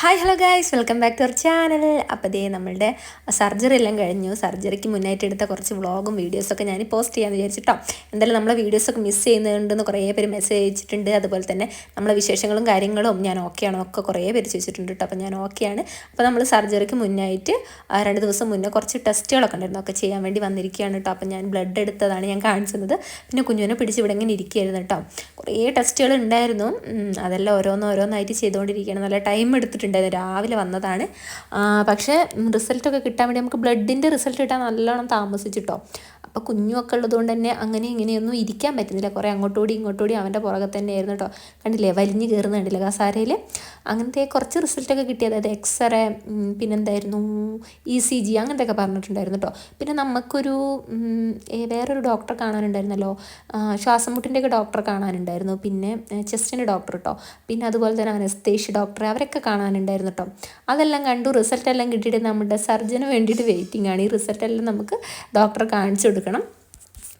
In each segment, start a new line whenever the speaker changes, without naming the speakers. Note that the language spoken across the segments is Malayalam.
Hi hello guys welcome back to our channel. അപ്പോൾ ദേ നമ്മളുടെ സർജറി എല്ലാം കഴിഞ്ഞു. സർജറിക്ക് മുന്നായിട്ട് എടുത്ത കുറച്ച് വ്ളോഗും വീഡിയോസൊക്കെ ഞാൻ പോസ്റ്റ് ചെയ്യാമെന്ന് വിചാരിച്ചിട്ടോ. എന്തായാലും നമ്മളെ വീഡിയോസൊക്കെ മിസ് ചെയ്യുന്നുണ്ടെന്ന് കുറേ പേര് മെസ്സേജ് അയച്ചിട്ടുണ്ട്. അതുപോലെ തന്നെ നമ്മളെ വിശേഷങ്ങളും കാര്യങ്ങളും ഞാൻ ഓക്കെയാണോ ഒക്കെ കുറേ പേര് ചോദിച്ചിട്ടുണ്ട് കേട്ടോ അപ്പോൾ ഞാൻ ഓക്കെയാണ് അപ്പോൾ നമ്മൾ സർജറിക്ക് മുന്നായിട്ട് രണ്ട് ദിവസം മുന്നേ കുറച്ച് ടെസ്റ്റുകളൊക്കെ ഉണ്ടായിരുന്നു. ഒക്കെ ചെയ്യാൻ വേണ്ടി വന്നിരിക്കുകയാണ് കേട്ടോ അപ്പോൾ ഞാൻ ബ്ലഡ് എടുത്തതാണ് ഞാൻ കാണിച്ചത്. പിന്നെ കുഞ്ഞുവിനെ പിടിച്ച് ഇവിടെ ഇങ്ങനെ ഇരിക്കുകയായിരുന്നു കേട്ടോ കുറേ ടെസ്റ്റുകൾ ഉണ്ടായിരുന്നു. അതെല്ലാം ഓരോന്നോരോന്നായിട്ട് ചെയ്തുകൊണ്ടിരിക്കുകയാണ്. നല്ല ടൈം എടുത്തിട്ടുണ്ടായിരുന്നു രാവിലെ വന്നതാണ്. പക്ഷേ റിസൾട്ടൊക്കെ കിട്ടാൻ വേണ്ടി നമുക്ക് ബ്ലഡിന്റെ റിസൾട്ട് കിട്ടാൻ നല്ലോണം താമസിച്ചിട്ടോ. അപ്പോൾ കുഞ്ഞുമൊക്കെ ഉള്ളതുകൊണ്ട് തന്നെ അങ്ങനെ ഇങ്ങനെയൊന്നും ഇരിക്കാൻ പറ്റുന്നില്ല. കുറേ അങ്ങോട്ടോടി ഇങ്ങോട്ടോടി അവന്റെ പുറകെ തന്നെ ആയിരുന്നു കേട്ടോ കണ്ടില്ലേ? വലിഞ്ഞ് കയറുന്ന കണ്ടില്ല കസാരയിൽ അങ്ങനത്തെ കുറച്ച് റിസൾട്ടൊക്കെ കിട്ടി അതായത് എക്സ്റേ പിന്നെന്തായിരുന്നു? ഇ സി ജി അങ്ങനത്തെയൊക്കെ പറഞ്ഞിട്ടുണ്ടായിരുന്നു കേട്ടോ പിന്നെ നമുക്കൊരു വേറൊരു ഡോക്ടറെ കാണാനുണ്ടായിരുന്നല്ലോ? ശ്വാസം മുട്ടിന്റെയൊക്കെ ഡോക്ടറെ കാണാനുണ്ടായിരുന്നു. പിന്നെ ചെസ്റ്റിന്റെ ഡോക്ടർ കേട്ടോ പിന്നെ അതുപോലെ തന്നെ അനസ്തേഷ്യ ഡോക്ടർ അവരൊക്കെ കാണാനുണ്ടായിരുന്നു കേട്ടോ അതെല്ലാം കണ്ടു. റിസൾട്ടെല്ലാം കിട്ടിയിട്ട് നമ്മുടെ സർജന് വേണ്ടിയിട്ട് വെയിറ്റിംഗ് ആണ്. ഈ റിസൾട്ടെല്ലാം നമുക്ക് ഡോക്ടറെ കാണിച്ചു കൊടുക്കണം.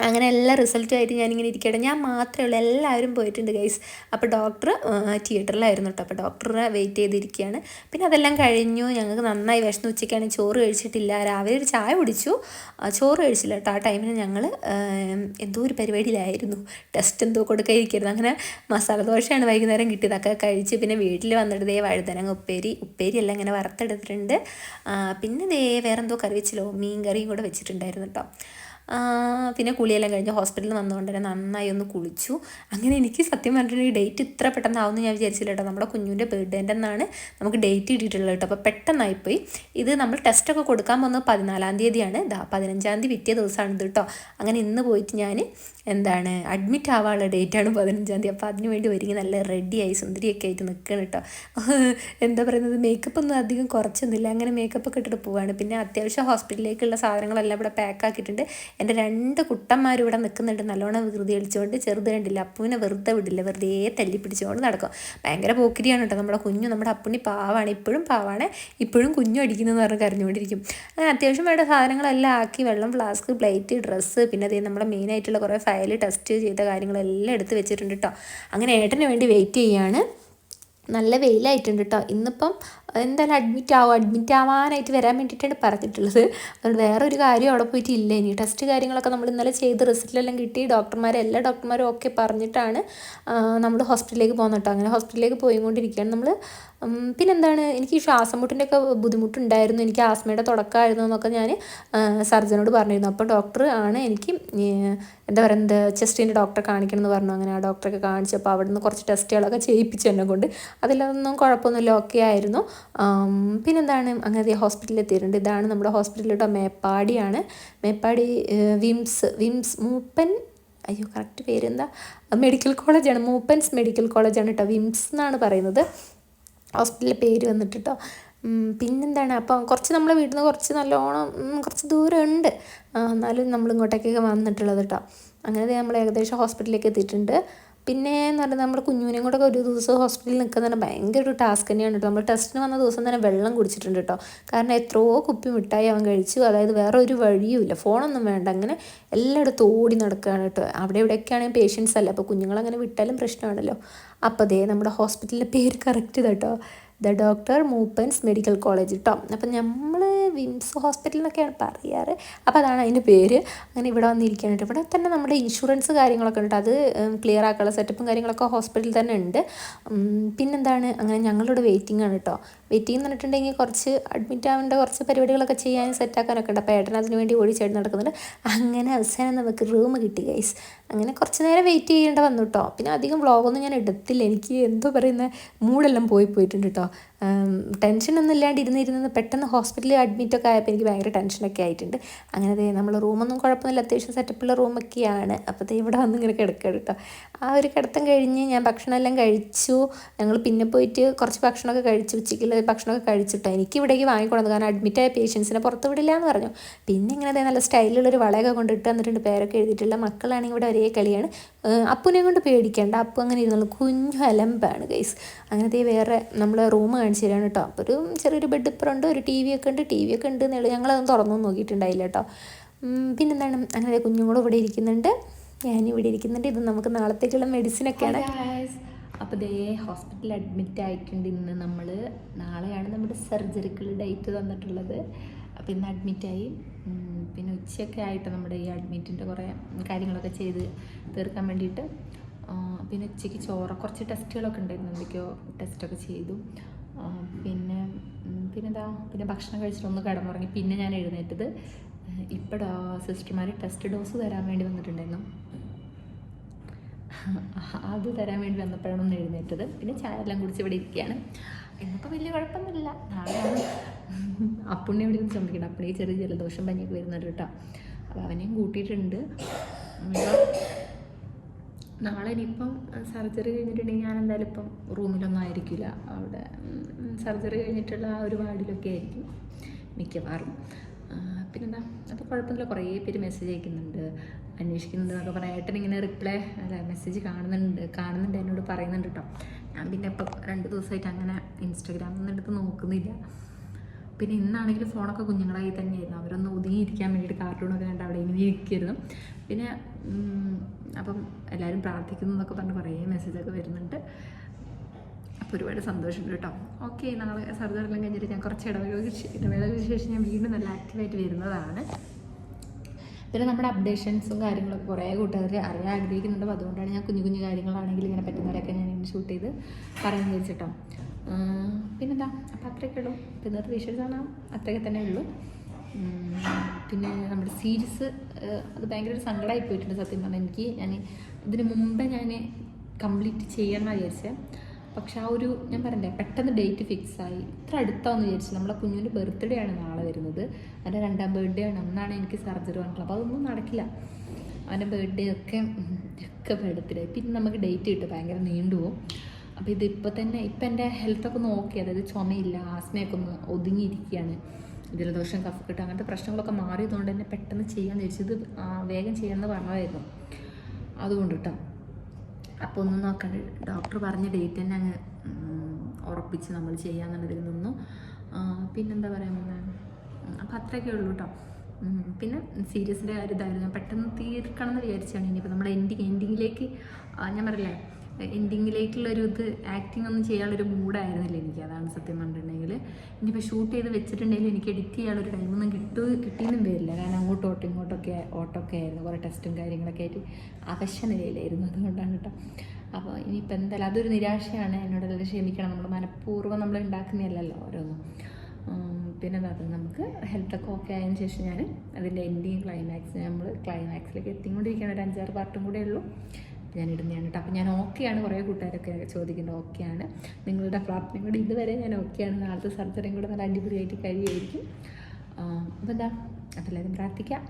അങ്ങനെ എല്ലാ റിസൾട്ടുമായിട്ട് ഞാനിങ്ങനെ ഇരിക്കട്ടെ ഞാൻ മാത്രമേ ഉള്ളൂ എല്ലാവരും പോയിട്ടുണ്ട് ഗൈസ് അപ്പോൾ ഡോക്ടർ തിയേറ്ററിലായിരുന്നു കേട്ടോ അപ്പോൾ ഡോക്ടറെ വെയിറ്റ് ചെയ്തിരിക്കുകയാണ്. പിന്നെ അതെല്ലാം കഴിഞ്ഞു. ഞങ്ങൾക്ക് നന്നായി വിഷം ഉച്ചയ്ക്കാണ്. ചോറ് കഴിച്ചിട്ടില്ല. രാവിലെ ഒരു ചായ കുടിച്ചു. ചോറ് കഴിച്ചില്ല കേട്ടോ ആ ടൈമിന് ഞങ്ങൾ എന്തോ ഒരു പരിപാടിയിലായിരുന്നു. ടെസ്റ്റ് എന്തോ കൊടുക്കാതിരിക്കരുത് അങ്ങനെ മസാല ദോശയാണ് വൈകുന്നേരം കിട്ടിയത്. അതൊക്കെ കഴിച്ച് പിന്നെ വീട്ടിൽ വന്നിട്ട് ദേ വഴുതനങ്ങ ഉപ്പേരി ഉപ്പേരി എല്ലാം ഇങ്ങനെ വറുത്തെടുത്തിട്ടുണ്ട്. പിന്നെ ദേ വേറെന്തോ കറി വെച്ചല്ലോ. മീൻ കറിയും കൂടെ വെച്ചിട്ടുണ്ടായിരുന്നു കേട്ടോ പിന്നെ കുളിയെല്ലാം കഴിഞ്ഞ് ഹോസ്പിറ്റലിൽ വന്നുകൊണ്ട് തന്നെ നന്നായി ഒന്ന് കുളിച്ചു. അങ്ങനെ എനിക്ക് സത്യം പറഞ്ഞിട്ടുണ്ടെങ്കിൽ ഡേറ്റ് ഇത്ര പെട്ടെന്നാവുമെന്ന് ഞാൻ വിചാരിച്ചില്ല കേട്ടോ. നമ്മുടെ കുഞ്ഞുവിന്റെ ബർത്ത്ഡേന്റെ എന്നാണ് നമുക്ക് ഡേറ്റ് കിട്ടിയിട്ടുള്ളത് കേട്ടോ. അപ്പോൾ പെട്ടെന്നായിപ്പോയി. ഇത് നമ്മൾ ടെസ്റ്റൊക്കെ കൊടുക്കാൻ പോകുന്നത് പതിനാലാം തീയതിയാണ്. ഇതാ പതിനഞ്ചാം തീയതി പിറ്റേ ദിവസമാണ് ഇത് കേട്ടോ. അങ്ങനെ ഇന്ന് പോയിട്ട് ഞാൻ എന്താണ് അഡ്മിറ്റ് ആവാനുള്ള ഡേറ്റാണ് പതിനഞ്ചാം തീയതി. അപ്പോൾ അതിന് വേണ്ടി ഒരുങ്ങി നല്ല റെഡിയായി സുന്ദരിയൊക്കെ ആയിട്ട് നിൽക്കണം കേട്ടോ എന്താ പറയുന്നത് മേക്കപ്പ് ഒന്നും അധികം കുറച്ചൊന്നുമില്ല. അങ്ങനെ മേക്കപ്പ് ഒക്കെ ഇട്ടിട്ട് പോവാണ്. പിന്നെ അത്യാവശ്യം ഹോസ്പിറ്റലിലേക്കുള്ള സാധനങ്ങളെല്ലാം ഇവിടെ പാക്ക് ആക്കിയിട്ടുണ്ട്. എന്റെ രണ്ട് കുട്ടന്മാരും ഇവിടെ നിൽക്കുന്നുണ്ട്. നല്ലോണം വികൃതി കളിച്ചുകൊണ്ട് ചെറുത് കണ്ടില്ല അപ്പുവിനെ വെറുതെ വിടില്ല. വെറുതെ തല്ലി പിടിച്ചുകൊണ്ട് നടക്കും. ഭയങ്കര പോക്കിരിയാണ് കേട്ടോ നമ്മുടെ കുഞ്ഞു നമ്മുടെ അപ്പുണ്ണി പാവാണ്. ഇപ്പോഴും പാവാണ്. ഇപ്പോഴും കുഞ്ഞു അടിക്കുന്നതെന്ന് പറഞ്ഞ് കരഞ്ഞുകൊണ്ടിരിക്കും. അങ്ങനെ അത്യാവശ്യം വേണ്ട സാധനങ്ങളെല്ലാം ആക്കി വെള്ളം ഫ്ലാസ്ക് പ്ലേറ്റ് ഡ്രസ്സ് പിന്നെ അതേ നമ്മുടെ മെയിനായിട്ടുള്ള കുറേ ഫയൽ ടെസ്റ്റ് ചെയ്ത കാര്യങ്ങളെല്ലാം എടുത്ത് വെച്ചിട്ടുണ്ട് കേട്ടോ അങ്ങനെ ഏട്ടന് വേണ്ടി വെയിറ്റ് ചെയ്യാണ്. നല്ല വെയിലായിട്ടുണ്ട് കേട്ടോ ഇന്നിപ്പം എന്തായാലും അഡ്മിറ്റ് ആവും. അഡ്മിറ്റ് ആവാനായിട്ട് വരാൻ വേണ്ടിയിട്ടാണ് പറഞ്ഞിട്ടുള്ളത്. അതുകൊണ്ട് വേറെ ഒരു കാര്യം അവിടെ പോയിട്ട് ഇല്ല ഇനി ടെസ്റ്റ് കാര്യങ്ങളൊക്കെ നമ്മൾ ഇന്നലെ ചെയ്ത് റിസൾട്ടെല്ലാം കിട്ടി. ഡോക്ടർമാർ എല്ലാ ഡോക്ടർമാരും ഒക്കെ പറഞ്ഞിട്ടാണ് നമ്മൾ ഹോസ്പിറ്റലിലേക്ക് പോകുന്നത് കേട്ടോ. അങ്ങനെ ഹോസ്പിറ്റലിലേക്ക് പോയിക്കൊണ്ടിരിക്കുകയാണ് നമ്മൾ പിന്നെന്താണ്? എനിക്ക് ഈ ശ്വാസം മുട്ടിന്റെ ഒക്കെ ബുദ്ധിമുട്ടുണ്ടായിരുന്നു. എനിക്ക് ആസ്മയുടെ തുടക്കമായിരുന്നു എന്നൊക്കെ ഞാൻ സർജനോട് പറഞ്ഞിരുന്നു. അപ്പോൾ ഡോക്ടർ ആണ് എനിക്ക് എന്താ പറയുന്നത് ചെസ്റ്റിന്റെ ഡോക്ടറെ കാണിക്കണം എന്ന് പറഞ്ഞു. അങ്ങനെ ആ ഡോക്ടറൊക്കെ കാണിച്ചപ്പോൾ അവിടെ നിന്ന് കുറച്ച് ടെസ്റ്റുകളൊക്കെ ചെയ്യിപ്പിച്ചു എന്നെ കൊണ്ട്. അതിലൊന്നും കുഴപ്പമൊന്നുമില്ല. ഓക്കെ ആയിരുന്നു. പിന്നെന്താണ്? അങ്ങനെ ഹോസ്പിറ്റലിൽ എത്തിയിട്ടുണ്ട് ഇതാണ് നമ്മുടെ ഹോസ്പിറ്റൽ കേട്ടോ മേപ്പാടിയാണ്. മേപ്പാടി വിംസ് വിംസ് മൂപ്പൻ അയ്യോ കറക്റ്റ് പേരെന്താ? മെഡിക്കൽ കോളേജാണ്. മൂപ്പൻസ് മെഡിക്കൽ കോളേജാണ് കേട്ടോ വിംസ് എന്നാണ് പറയുന്നത്. ഹോസ്പിറ്റലിലെ പേര് വന്നിട്ട് കേട്ടോ പിന്നെന്താണ്? അപ്പം കുറച്ച് നമ്മളെ വീട്ടിൽ നിന്ന് കുറച്ച് നല്ലോണം കുറച്ച് ദൂരം ഉണ്ട് ആ, എന്നാലും നമ്മൾ ഇങ്ങോട്ടേക്കൊക്കെ വന്നിട്ടുള്ളത് കേട്ടോ അങ്ങനെ നമ്മൾ ഏകദേശം ഹോസ്പിറ്റലിലേക്ക് എത്തിയിട്ടുണ്ട്. പിന്നെ എന്ന് പറഞ്ഞാൽ നമ്മുടെ കുഞ്ഞുവിനെയും കൂടെ ഒരു ദിവസം ഹോസ്പിറ്റലിൽ നിൽക്കുന്നത് ഭയങ്കര ഒരു ടാസ്ക് തന്നെയാണ് കേട്ടോ നമ്മൾ ടെസ്റ്റിന് വന്ന ദിവസം തന്നെ വെള്ളം കുടിച്ചിട്ടുണ്ട് കേട്ടോ കാരണം എത്രയോ കുപ്പി മിഠായി അവൻ കഴിച്ചു. അതായത് വേറെ ഒരു വഴിയുമില്ല ഫോണൊന്നും വേണ്ട. അങ്ങനെ എല്ലായിടത്തും ഓടി നടക്കുകയാണ് കേട്ടോ അവിടെ ഇവിടെയൊക്കെയാണെങ്കിൽ പേഷ്യൻസ് അല്ല? അപ്പോൾ കുഞ്ഞുങ്ങളങ്ങനെ വിട്ടാലും പ്രശ്നമാണല്ലോ. അപ്പോൾ അതേ നമ്മുടെ ഹോസ്പിറ്റലിന്റെ പേര് കറക്റ്റ് കേട്ടോ the doctor Moopen's medical college കേട്ടോ അപ്പം നമ്മൾ വിംസ് ഹോസ്പിറ്റൽ എന്നൊക്കെയാണ് പറയാറ്. അപ്പോൾ അതാണ് അതിന്റെ പേര്. അങ്ങനെ ഇവിടെ വന്നിരിക്കാനായിട്ട്. ഇവിടെ തന്നെ നമ്മുടെ ഇൻഷുറൻസ് കാര്യങ്ങളൊക്കെ ഉണ്ട്. അത് ക്ലിയർ ആക്കാനുള്ള സെറ്റപ്പും കാര്യങ്ങളൊക്കെ ഹോസ്പിറ്റലിൽ തന്നെ ഉണ്ട്. പിന്നെന്താണ്? അങ്ങനെ ഞങ്ങളുടെ വെയിറ്റിംഗ് ആണ് കേട്ടോ വെയിറ്റിംഗ് എന്ന് പറഞ്ഞിട്ടുണ്ടെങ്കിൽ കുറച്ച് അഡ്മിറ്റ് ആവേണ്ട കുറച്ച് പരിപാടികളൊക്കെ ചെയ്യാൻ സെറ്റാക്കാനൊക്കെ ഉണ്ട്. അപ്പോൾ ഏട്ടൻ അതിന് വേണ്ടി ചേട്ടൻ നടക്കുന്നുണ്ട്. അങ്ങനെ അവസാനം നമുക്ക് റൂം കിട്ടി ഗൈസ് അങ്ങനെ കുറച്ച് നേരം വെയിറ്റ് ചെയ്യേണ്ട വന്നു കേട്ടോ പിന്നെ അധികം വ്ളോഗൊന്നും ഞാൻ എടുത്തില്ല. എനിക്ക് എന്തോ പറയുന്ന മൂഡെല്ലാം പോയി പോയിട്ടുണ്ട് കേട്ടോ ടെൻഷനൊന്നും ഇല്ലാണ്ട് ഇരുന്നിരുന്ന് പെട്ടെന്ന് ഹോസ്പിറ്റലിൽ അഡ്മിറ്റൊക്കെ ആയപ്പോൾ എനിക്ക് ഭയങ്കര ടെൻഷനൊക്കെ ആയിട്ടുണ്ട്. അങ്ങനെ ദേ നമ്മൾ റൂമൊന്നും കുഴപ്പമൊന്നുമില്ല അത്യാവശ്യം സെറ്റപ്പുള്ള റൂമൊക്കെയാണ് അപ്പോൾ ദേ ഇവിടെ വന്ന് ഇങ്ങനെ കിടക്കുക കേട്ടോ ആ ഒരു കിടത്തം കഴിഞ്ഞ് ഞാൻ ഭക്ഷണമെല്ലാം കഴിച്ചു. ഞങ്ങൾ പിന്നെ പോയിട്ട് കുറച്ച് ഭക്ഷണമൊക്കെ കഴിച്ചു ഉച്ചയ്ക്കുള്ള ഭക്ഷണമൊക്കെ കഴിച്ചിട്ടോ എനിക്ക് ഇവിടേക്ക് വാങ്ങിക്കൊണ്ടു കാരണം അഡ്മിറ്റായ പേഷ്യൻസിനെ പുറത്ത് വിടില്ല എന്ന് പറഞ്ഞു. പിന്നെ ഇങ്ങനെ ദേ നല്ല സ്റ്റൈലിലുള്ളൊരു വളയൊക്കെ കൊണ്ടിട്ട് തന്നിട്ടുണ്ട് പേരൊക്കെ എഴുതിയിട്ടുള്ള മക്കളാണെങ്കിൽ ഇവിടെ ഒരേ കളിയാണ്. അപ്പുനെ കൊണ്ട് പേടിക്കേണ്ട. അപ്പു അങ്ങനെ ഇരുന്നുള്ളൂ കുഞ്ഞു അലമ്പാണ് ഗൈസ് അങ്ങനത്തെ വേറെ നമ്മൾ റൂം കാണിച്ചു തരാണ് കേട്ടോ. അപ്പോൾ ഒരു ചെറിയൊരു ബെഡ് ഇപ്പുറമുണ്ട് ഒരു ടി വി ഒക്കെ ഉണ്ട് ടി വി ഒക്കെ ഉണ്ട് എന്നുള്ളത് ഞങ്ങളതൊന്നും തുറന്നൊന്നും നോക്കിയിട്ടുണ്ടായില്ല കേട്ടോ. പിന്നെന്താണ്? അങ്ങനെ കുഞ്ഞുങ്ങളും ഇവിടെ ഇരിക്കുന്നുണ്ട്. ഞാനും ഇവിടെ ഇരിക്കുന്നുണ്ട്. ഇത് നമുക്ക് നാളത്തേക്കുള്ള മെഡിസിനൊക്കെയാണ് അപ്പോൾ ദേ ഹോസ്പിറ്റലിൽ അഡ്മിറ്റ് ആയിട്ടുണ്ട് ഇന്ന് നമ്മൾ നാളെയാണ്
നമ്മുടെ സർജറിക്കുള്ള ഡേറ്റ് തന്നിട്ടുള്ളത്. അപ്പോൾ ഇന്ന് അഡ്മിറ്റായി പിന്നെ ഉച്ചയൊക്കെ ആയിട്ട് നമ്മുടെ ഈ അഡ്മിറ്റിന്റെ കുറേ കാര്യങ്ങളൊക്കെ ചെയ്ത് തീർക്കാൻ വേണ്ടിയിട്ട് പിന്നെ ഉച്ചയ്ക്ക് ചോറ് കുറച്ച് ടെസ്റ്റുകളൊക്കെ ഉണ്ടായിരുന്നു. എന്തൊക്കെയോ ടെസ്റ്റൊക്കെ ചെയ്തു. പിന്നെ പിന്നെന്താ? പിന്നെ ഭക്ഷണം കഴിച്ചിട്ട് ഒന്ന് കിടന്നുറങ്ങി. പിന്നെ ഞാൻ എഴുന്നേറ്റത്. ഇപ്പോഴാ സിസ്റ്റർമാർ ടെസ്റ്റ് ഡോസ് തരാൻ വേണ്ടി വന്നിട്ടുണ്ടായിരുന്നു. അത് തരാൻ വേണ്ടി വന്നപ്പോഴാണ് ഒന്ന് എഴുന്നേറ്റത്. പിന്നെ ചായ എല്ലാം കുടിച്ച് ഇവിടെ ഇരിക്കുകയാണ്. എനിക്ക് വലിയ കുഴപ്പമൊന്നുമില്ല. നാളെയാണ്. അപ്പുണ്ണി ഇവിടെ നിന്ന് ചുമക്കണം അപ്പുണ്ണി ചെറിയ ജലദോഷം പനിയൊക്കെ വരുന്നുണ്ട് കേട്ടോ. അപ്പോൾ അവനെയും കൂട്ടിയിട്ടുണ്ട്. നാളെ ഇനിയിപ്പം സർജറി കഴിഞ്ഞിട്ടുണ്ടെങ്കിൽ ഞാൻ എന്തായാലും ഇപ്പം റൂമിലൊന്നും ആയിരിക്കില്ല. അവിടെ സർജറി കഴിഞ്ഞിട്ടുള്ള ആ ഒരു വാർഡിലൊക്കെ ആയിരിക്കും മിക്കവാറും. പിന്നെന്താ? അപ്പോൾ കുഴപ്പമില്ല കുറേ പേര് മെസ്സേജ് അയക്കുന്നുണ്ട്. അന്വേഷിക്കുന്നുണ്ട് എന്നൊക്കെ പറയാം ഏട്ടൻ ഇങ്ങനെ റിപ്ലൈ അല്ല മെസ്സേജ് കാണുന്നുണ്ട് കാണുന്നുണ്ട് എന്നോട് പറയുന്നുണ്ട് കേട്ടോ. ഞാൻ പിന്നെ ഇപ്പം രണ്ട് ദിവസമായിട്ട് അങ്ങനെ ഇൻസ്റ്റാഗ്രാമിൽ നിന്ന് നോക്കുന്നില്ല. പിന്നെ ഇന്നാണെങ്കിൽ ഫോണൊക്കെ കുഞ്ഞുങ്ങളായി തന്നെയായിരുന്നു. അവരൊന്ന് ഒതുങ്ങിയിരിക്കാൻ വേണ്ടിയിട്ട് കാർട്ടൂണൊക്കെ കണ്ട് അവിടെ ഇങ്ങനെ ഇരിക്കുമായിരുന്നു പിന്നെ അപ്പം എല്ലാവരും പ്രാർത്ഥിക്കുന്നു എന്നൊക്കെ പറഞ്ഞ് കുറേ മെസ്സേജൊക്കെ വരുന്നുണ്ട്. അപ്പോൾ ഒരുപാട് സന്തോഷമുണ്ട് കേട്ടോ. ഓക്കെ നാളെ സർദാർ എല്ലാം കഴിഞ്ഞിട്ട് ഞാൻ കുറച്ച് ഇടവേളകൾ ഇടവേളകൾ ശേഷം ഞാൻ വീണ്ടും നല്ല ആക്റ്റീവായിട്ട് വരുന്നതാണ്. പിന്നെ നമ്മുടെ അപ്ഡേഷൻസും കാര്യങ്ങളൊക്കെ കുറേ കൂട്ടുകാർ അറിയാൻ ആഗ്രഹിക്കുന്നുണ്ട്. അപ്പോൾ അതുകൊണ്ടാണ് ഞാൻ കുഞ്ഞു കുഞ്ഞു കാര്യങ്ങളാണെങ്കിൽ ഇങ്ങനെ പറ്റുന്നവരൊക്കെ ഞാൻ ഇങ്ങനെ ഷൂട്ട് ചെയ്ത് പറയാൻ വിചാരിച്ചിട്ടോ ഉം, പിന്നെന്താ? അപ്പം അത്രയൊക്കെ ഉള്ളൂ ഇപ്പം ഇന്നത്തെ ആണ് അത്രയൊക്കെ തന്നെ ഉള്ളൂ. പിന്നെ നമ്മുടെ സീരീസ് അത് ഭയങ്കര ഒരു സങ്കടമായി പോയിട്ടുണ്ട് സത്യം പറഞ്ഞാൽ എനിക്ക്. ഞാൻ ഇതിന് മുമ്പേ ഞാൻ കംപ്ലീറ്റ് ചെയ്യണം വിചാരിച്ചത് പക്ഷെ ആ ഒരു ഞാൻ പറഞ്ഞേ പെട്ടെന്ന് ഡേറ്റ് ഫിക്സ് ആയി. ഇത്ര അടുത്താന്ന് വിചാരിച്ചു. നമ്മളെ കുഞ്ഞിന്റെ ബർത്ത്ഡേ ആണ് നാളെ വരുന്നത്. അതിന്റെ രണ്ടാം ബർത്ത്ഡേ ആണ്. അന്നാണ് എനിക്ക് സർജറി വന്നിട്ടുള്ളത്. അപ്പോൾ അതൊന്നും നടക്കില്ല. അവന്റെ ബർത്ത്ഡേ ഒക്കെ ഒക്കെ ബർത്ത്ഡേ പിന്നെ നമുക്ക് ഡേറ്റ് കിട്ടും. ഭയങ്കര നീണ്ടുപോകും അപ്പോൾ ഇതിപ്പോൾ തന്നെ ഇപ്പം എന്റെ ഹെൽത്തൊക്കെ ഒന്ന് ഓക്കെ അതായത് ചുമയില്ല ആസ്മയൊക്കെ ഒന്ന് ഒതുങ്ങിയിരിക്കുകയാണ്. ജലദോഷം കഫക്കെട്ട് അങ്ങനത്തെ പ്രശ്നങ്ങളൊക്കെ മാറിയതുകൊണ്ട് തന്നെ പെട്ടെന്ന് ചെയ്യാമെന്ന് ചോദിച്ചത് വേഗം ചെയ്യാമെന്ന് പറഞ്ഞതായിരുന്നു. അതുകൊണ്ട് കേട്ടോ അപ്പോൾ ഒന്ന് നോക്കണ്ട ഡോക്ടർ പറഞ്ഞ ഡേറ്റ് തന്നെ അങ്ങ് ഉറപ്പിച്ച് നമ്മൾ ചെയ്യാമെന്നുള്ളതിൽ നിന്നു. നിന്നും പിന്നെന്താ പറയുന്നത് അപ്പം അത്രയൊക്കെ ഉള്ളൂ കേട്ടോ പിന്നെ സീരിയസിന്റെ കാര്യം ഇതായിരുന്നു. ഞാൻ പെട്ടെന്ന് തീർക്കണം എന്ന് വിചാരിച്ചാണ് ഇനിയിപ്പോൾ നമ്മൾ എൻഡിങ് എൻഡിങ്ങിലേക്ക് ഞാൻ പറയില്ലേ എൻഡിങ്ങിലേക്കുള്ളൊരു ഇത് ആക്ടിങ് ഒന്നും ചെയ്യാനുള്ളൊരു മൂഡായിരുന്നില്ല എനിക്ക് അതാണ് സത്യം പറഞ്ഞിട്ടുണ്ടെങ്കിൽ ഇനിയിപ്പോൾ ഷൂട്ട് ചെയ്ത് വെച്ചിട്ടുണ്ടെങ്കിൽ എനിക്ക് എഡിറ്റ് ചെയ്യാനുള്ളൊരു ടൈമൊന്നും കിട്ടു കിട്ടിയെന്നും വരില്ല. കാരണം അങ്ങോട്ടും ഓട്ടം ഇങ്ങോട്ടൊക്കെ ഓട്ടമൊക്കെ ആയിരുന്നു. കുറേ ടെസ്റ്റും കാര്യങ്ങളൊക്കെ ആയിട്ട് അവശ്യ നിലയിലായിരുന്നു അതുകൊണ്ടാണ് കേട്ടോ. അപ്പോൾ ഇനിയിപ്പോൾ എന്തായാലും അതൊരു നിരാശയാണ്. എന്നോട് എല്ലാവരും ക്ഷമിക്കണം. നമ്മൾ മനഃപൂർവം നമ്മൾ ഉണ്ടാക്കുന്നതല്ലല്ലോ ഓരോന്നും. പിന്നെ അത് നമുക്ക് ഹെൽത്തൊക്കെ ഓക്കെ ആയതിനു ശേഷം ഞാൻ അതിന്റെ എൻഡിങ് ക്ലൈമാക്സ് നമ്മൾ ക്ലൈമാക്സിലേക്ക് എത്തിക്കൊണ്ടിരിക്കുകയാണ്. ഒരു അഞ്ചാറ് പാർട്ടും കൂടെ ഉള്ളൂ. ഞാൻ ഇടുന്നതാണ് കേട്ടോ. അപ്പോൾ ഞാൻ ഓക്കെയാണ് കുറേ കൂട്ടുകാരൊക്കെ ചോദിക്കുന്നത് ഓക്കെയാണ് നിങ്ങളുടെ പ്രാർത്ഥനയും കൂടി ഇതുവരെ ഞാൻ ഓക്കെയാണ് നാളത്തെ സർജറിയും കൂടെ നല്ല അടിപൊളിയായിട്ട് കഴിയുമായിരിക്കും. അപ്പോൾ എന്താ? അപ്പോൾ എല്ലാവരും പ്രാർത്ഥിക്കാം.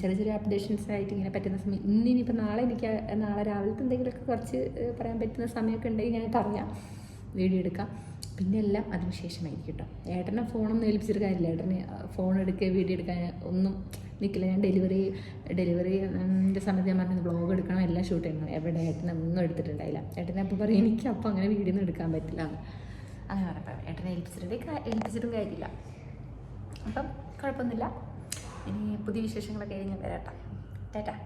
ചെറിയ ചെറിയ അപ്ഡേഷൻസ് ആയിട്ട് ഇങ്ങനെ പറ്റുന്ന സമയം ഇന്നിനിപ്പോൾ നാളെ എനിക്ക് നാളെ രാവിലത്തെ എന്തെങ്കിലുമൊക്കെ കുറച്ച് പറയാൻ പറ്റുന്ന സമയമൊക്കെ ഉണ്ടെങ്കിൽ ഞാൻ പറയാം വീഡിയോ എടുക്കാം. പിന്നെ എല്ലാം അതിന് ശേഷമായിരിക്കും കേട്ടോ ഏട്ടനെ ഫോണൊന്നും ഏൽപ്പിച്ചിട്ട് കാര്യമില്ല. ഏട്ടന് ഫോൺ എടുക്കുക വീഡിയോ എടുക്കാൻ ഒന്നും നിൽക്കില്ല. ഞാൻ ഡെലിവറി ഡെലിവറിന്റെ സമയത്ത് ഞാൻ പറഞ്ഞത് വ്ളോഗ് എടുക്കണം എല്ലാം ഷൂട്ട് ചെയ്യണം. എവിടെ ഏട്ടനെ ഒന്നും എടുത്തിട്ടുണ്ടായില്ല. ഏട്ടനെ അപ്പോൾ പറയും എനിക്ക് അപ്പോൾ അങ്ങനെ വീഡിയോ ഒന്നും എടുക്കാൻ പറ്റില്ല. അങ്ങനെ പറഞ്ഞപ്പോൾ ഏട്ടനെ ഏൽപ്പിച്ചിട്ടുണ്ടെങ്കിൽ ഏൽപ്പിച്ചിട്ടും കാര്യമില്ല. അപ്പം കുഴപ്പമൊന്നുമില്ല. ഇനി പുതിയ വിശേഷങ്ങളൊക്കെ കഴിഞ്ഞ് വരാട്ടോ ടാറ്റാ.